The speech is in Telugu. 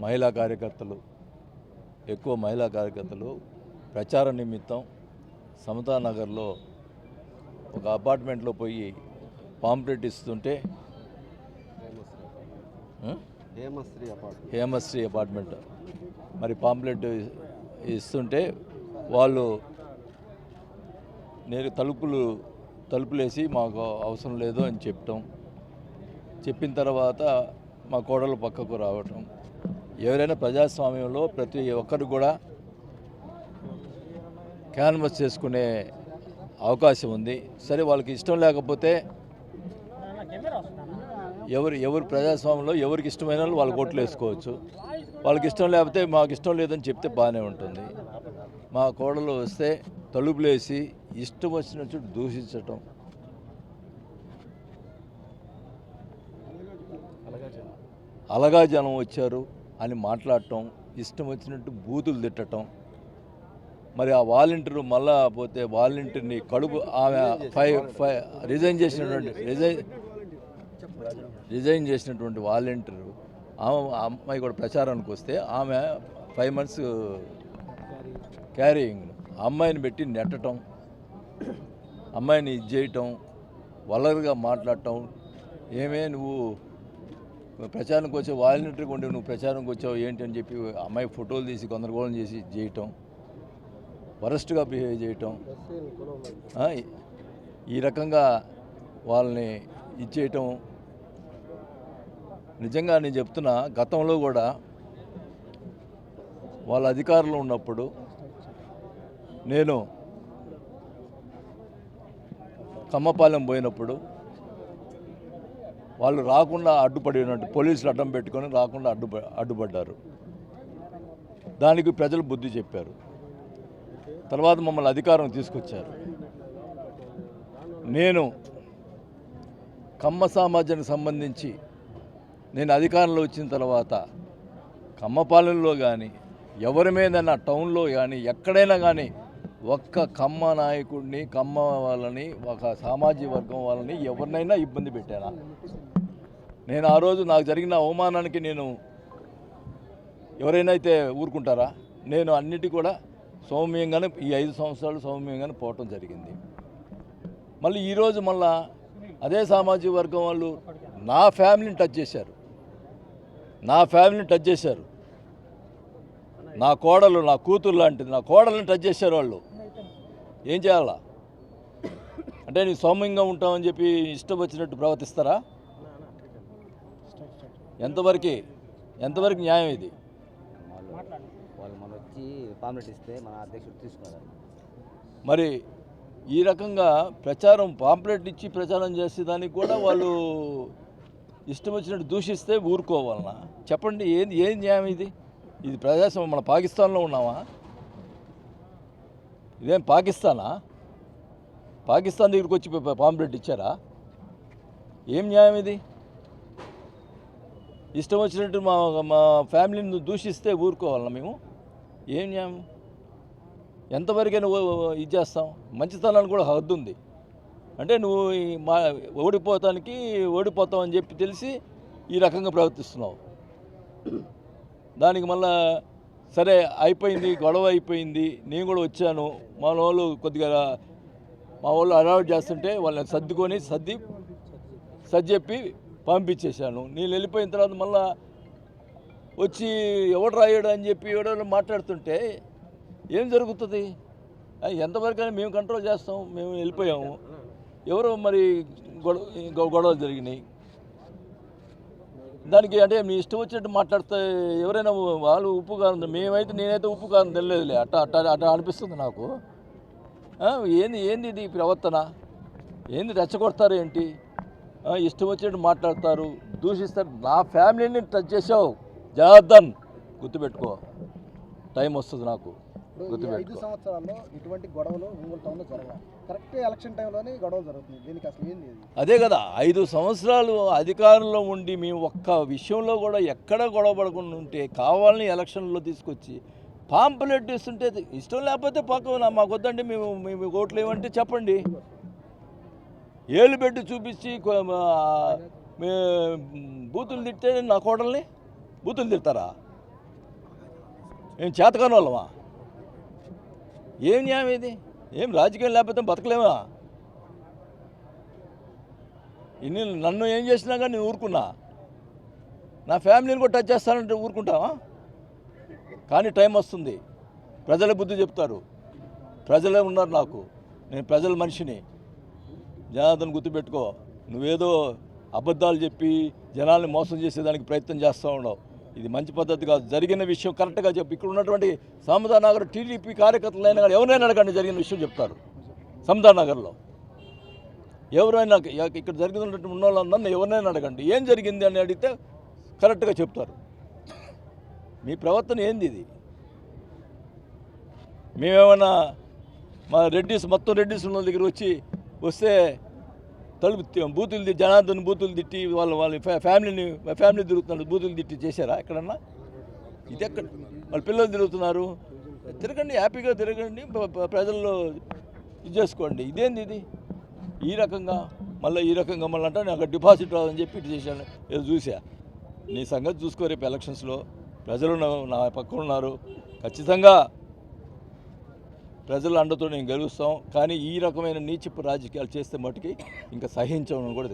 మహిళా కార్యకర్తలు ఎక్కువ మహిళా కార్యకర్తలు ప్రచార నిమిత్తం సమతా నగర్లో ఒక అపార్ట్మెంట్లో పోయి పాంప్లెట్ ఇస్తుంటే ఆ? హేమశ్రీ అపార్ట్మెంట్. హేమశ్రీ అపార్ట్మెంట్. మరి పాంప్లెట్ ఇస్తుంటే వాళ్ళు నేను తలుపులు తలుపులేసి మాకు అవసరం లేదు అని చెప్పటం. చెప్పిన తర్వాత మా కోడలు పక్కకు రావటం. ఎవరైనా ప్రజాస్వామ్యంలో ప్రతి ఒక్కరు కూడా క్యాన్వస్ చేసుకునే అవకాశం ఉంది. సరే వాళ్ళకి ఇష్టం లేకపోతే ఎవరు ఎవరు ప్రజాస్వామ్యంలో ఎవరికి ఇష్టమైన వాళ్ళు వాళ్ళ ఓట్లు వేసుకోవచ్చు. వాళ్ళకి ఇష్టం లేకపోతే మాకు ఇష్టం లేదని చెప్తే బాగానే ఉంటుంది. మా కోడలు వస్తే తలుపులేసి ఇష్టం వచ్చినట్టు దూషించటం. అలగా జనం వచ్చారు. అని మాట్లాడటం ఇష్టం వచ్చినట్టు బూతులు తిట్టటం. మరి ఆ వాలంటీర్ మళ్ళా పోతే వాలంటీర్ని కడుపు ఆమె ఫైవ్ ఫైవ్ రిజైన్ చేసినటువంటి రిజైన్ రిజైన్ చేసినటువంటి వాలంటీర్ ఆమె ఆ అమ్మాయి కూడా ప్రచారానికి వస్తే ఆమె ఫైవ్ మంత్స్ క్యారీయింగ్ అమ్మాయిని పెట్టి నెట్టడం అమ్మాయిని ఇది చేయటం వలరుగా మాట్లాడటం ఏమే నువ్వు ప్రచారంకి వచ్చే వాలంటీర్గా ఉండి నువ్వు ప్రచారంకి వచ్చావు ఏంటి అని చెప్పి అమ్మాయి ఫోటోలు తీసి గందరగోళం చేసి చేయటం వరస్ట్గా బిహేవ్ చేయటం ఈ- ఈ రకంగా వాళ్ళని ఇచ్చేయటం నిజంగా నేను చెప్తున్నా గతంలో కూడా వాళ్ళ అధికారంలో ఉన్నప్పుడు నేను కమ్మపాలెం పోయినప్పుడు వాళ్ళు రాకుండా అడ్డుపడినట్టు పోలీసులు అడ్డం పెట్టుకొని రాకుండా అడ్డు అడ్డుపడ్డారు. దానికి ప్రజలు బుద్ధి చెప్పారు. తర్వాత మమ్మల్ని అధికారం తీసుకొచ్చారు. నేను కమ్మ సామాజ్యానికి సంబంధించి నేను అధికారంలో వచ్చిన తర్వాత కమ్మపాలెంలో కానీ ఎవరి మీదైనా టౌన్లో కానీ ఎక్కడైనా కానీ ఒక్క కమ్మ నాయకుడిని కమ్మ వాళ్ళని ఒక సామాజిక వర్గం వాళ్ళని ఎవరినైనా ఇబ్బంది పెట్టానా? నేను ఆ రోజు నాకు జరిగిన అవమానానికి నేను ఎవరైనా అయితే ఊరుకుంటారా? నేను అన్నిటి కూడా సౌమ్యంగానే ఈ ఐదు సంవత్సరాలు సౌమ్యంగానే పోవటం జరిగింది. మళ్ళీ ఈరోజు మళ్ళా అదే సామాజిక వర్గం వాళ్ళు నా ఫ్యామిలీని టచ్ చేశారు. నా ఫ్యామిలీని టచ్ చేశారు. నా కోడలు నా కూతురు లాంటిది నా కోడల్ని టచ్ చేశారు వాళ్ళు. ఏం చేయాలా? అంటే నీ సౌమ్యంగా ఉంటామని చెప్పి ఇష్టం వచ్చినట్టు ప్రవర్తిస్తారా? ఎంతవరకు? ఎంతవరకు న్యాయం ఇది? వాళ్ళు మన వచ్చి పాంప్లెట్ ఇస్తే మన అధ్యక్షుడు తీసుకున్నారు మరి ఈ రకంగా ప్రచారం పాంప్లెట్ ఇచ్చి ప్రచారం చేసే దానికి కూడా వాళ్ళు ఇష్టం వచ్చినట్టు దూషిస్తే ఊరుకోవాలనా? చెప్పండి ఏంది ఏం న్యాయం ఇది? ఇది ప్రజాస్వామ్యం మన పాకిస్తాన్లో ఉన్నామా? ఇదేం పాకిస్తానా? పాకిస్తాన్ దగ్గరికి వచ్చి పాంప్లెట్ ఇచ్చారా? ఏం న్యాయం ఇది? ఇష్టం వచ్చినట్టు మా మా ఫ్యామిలీని దూషిస్తే ఊరుకోవాలన్నా మేము? ఏం న్యాయం? ఎంతవరకైనా ఓ- ఇది చేస్తాం. మంచితనానికి కూడా హద్దు ఉంది. అంటే నువ్వు మా ఓడిపోతానికి ఓడిపోతావు అని చెప్పి తెలిసి ఈ రకంగా ప్రవర్తిస్తున్నావు. దానికి మళ్ళా సరే అయిపోయింది గొడవ అయిపోయింది నేను కూడా వచ్చాను. మా వాళ్ళు కొద్దిగా మా వాళ్ళు అలవాటు చేస్తుంటే వాళ్ళని సర్దుకొని సర్ది సర్ది చెప్పి పంపించేశాను. నేను వెళ్ళిపోయిన తర్వాత మళ్ళా వచ్చి ఎవడు రాయడు అని చెప్పి ఎవడో మాట్లాడుతుంటే ఏం జరుగుతుంది? ఆ, ఎంతవరకు మేము కంట్రోల్ చేస్తాం మేము వెళ్ళిపోయాము. ఎవరో మరి గొడవ గొడవలు జరిగినాయి. దానికి అంటే మీ ఇష్టం వచ్చినట్టు మాట్లాడితే ఎవరైనా వాళ్ళు ఉప్పు కారం మేమైతే నేనైతే ఉప్పు కారం తెలియదులే అట్ట అట్ట అట్ట అనిపిస్తుంది నాకు. ఏంది ఏంది ఇది ప్రవర్తన? ఏంది రెచ్చగొడతారు ఏంటి? ఇష్టం వచ్చినట్టు మాట్లాడతారు. దూషిస్తారు. నా ఫ్యామిలీని టచ్ చేసావు. జాగ్రత్త గుర్తుపెట్టుకో. టైం వస్తుంది నాకు. ఇప్పుడు ఐదు సంవత్సరాల్లో ఇటువంటి గొడవలు ఒంగోలు టౌన్లో జరగాలి కరెక్ట్ ఎలక్షన్ టైంలోనే గొడవలు జరుగుతుంది దీనికి అసలు ఏంది ఇది అదే కదా ఐదు సంవత్సరాలు అధికారంలో ఉండి మేము ఒక్క విషయంలో కూడా ఎక్కడ గొడవ పడకుండా ఉంటే కావాలని ఎలక్షన్లో తీసుకొచ్చి పాంపులెట్ ఇస్తుంటే ఇష్టం లేకపోతే పక్క మాకు వద్దండి మేము మేము ఓట్లు ఏమంటే చెప్పండి. ఏళ్ళు పెట్టి చూపించి బూతులు తిట్టే నా కోడల్ని? బూతులు తిడతారా? మేము చేతకాని వాళ్ళమా? ఏం న్యాయం ఇది? ఏం రాజకీయం లేకపోతే బతకలేమా ఇన్ని నన్ను ఏం చేసినా కానీ నేను ఊరుకున్నా. నా ఫ్యామిలీని కూడా టచ్ చేస్తానంటే ఊరుకుంటావా? కానీ టైం వస్తుంది. ప్రజల బుద్ధి చెప్తారు. ప్రజలే ఉన్నారు నాకు. నేను ప్రజల మనిషిని. జనార్దన్ గుర్తుపెట్టుకో. నువ్వేదో అబద్ధాలు చెప్పి జనాల్ని మోసం చేసేదానికి ప్రయత్నం చేస్తూ ఉండవు ఇది మంచి పద్ధతి కాదు. జరిగిన విషయం కరెక్ట్గా చెప్పి. ఇక్కడ ఉన్నటువంటి సమదానగర్ టీడీపీ టీడీపీ కార్యకర్తలైనా కానీ ఎవరైనా అడగండి జరిగిన విషయం చెప్తారు. సమదా నగర్లో. ఎవరైనా ఇక్కడ జరిగినటువంటి ఉన్న వాళ్ళందరినీ ఎవరినైనా అడగండి. ఏం జరిగింది అని అడిగితే కరెక్ట్గా చెప్తారు. మీ ప్రవర్తన ఏంది ఇది? మేమేమైనా మా రెడ్డిస్ మొత్తం రెడ్డిస్ ఉన్న దగ్గర వచ్చి వస్తే తలుపు బూతులు తి- జనార్దన్ బూతులు తిట్టి వాళ్ళ వాళ్ళ ఫ్యా- ఫ్యామిలీని ఫ్యామిలీ తిరుగుతున్నారు బూతులు తిట్టి చేశారా ఎక్కడన్నా? ఇది ఎక్కడ వాళ్ళ పిల్లలు తిరుగుతున్నారు. తిరగండి హ్యాపీగా తిరగండి ప్రజల్లో ఇది చేసుకోండి. ఇదేంది ఇది? ఈ రకంగా మళ్ళీ ఈ రకంగా మళ్ళీ అంటే నాకు డిపాజిట్ రాదని చెప్పి ఇటు చేశాను. ఏదో చూసా నీ సంగతి చూసుకో రేపు ఎలక్షన్స్లో. ప్రజలు నా పక్కన ఉన్నారు. ఖచ్చితంగా ప్రజల అండతో నేను గెలుస్తాం. కానీ ఈ రకమైన నీచపు రాజకీయాలు చేస్తే మటుకి ఇంకా సహించమని కూడా